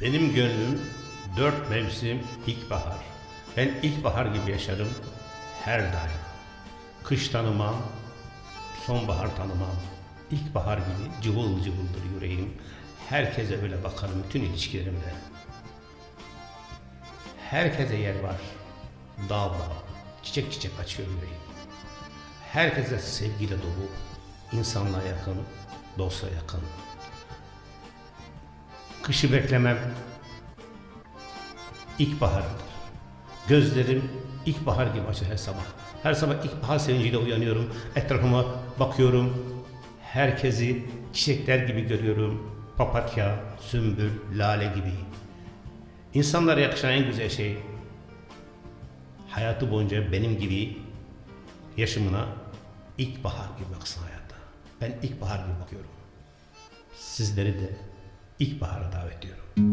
Benim gönlüm dört mevsim ilkbahar. Ben ilkbahar gibi yaşarım her daim. Kış tanımam, sonbahar tanımam. İlkbahar gibi cıvıl cıvıldır yüreğim. Herkese öyle bakarım bütün ilişkilerimde. Herkese yer var. Dağ dağ, çiçek çiçek açıyor yüreğim. Herkese sevgiyle dolu, insanlığa yakın, dosta yakın. Kışı beklemem ilkbahardır. Gözlerim ilkbahar gibi açar her sabah. Her sabah ilkbahar sevinciyle uyanıyorum. Etrafıma bakıyorum. Herkesi çiçekler gibi görüyorum. Papatya, sümbül, lale gibi. İnsanlara yakışan en güzel şey hayatı boyunca benim gibi yaşamına ilkbahar gibi baksın hayata. Ben ilkbahar gibi bakıyorum. Sizleri de ilkbahara davet ediyorum.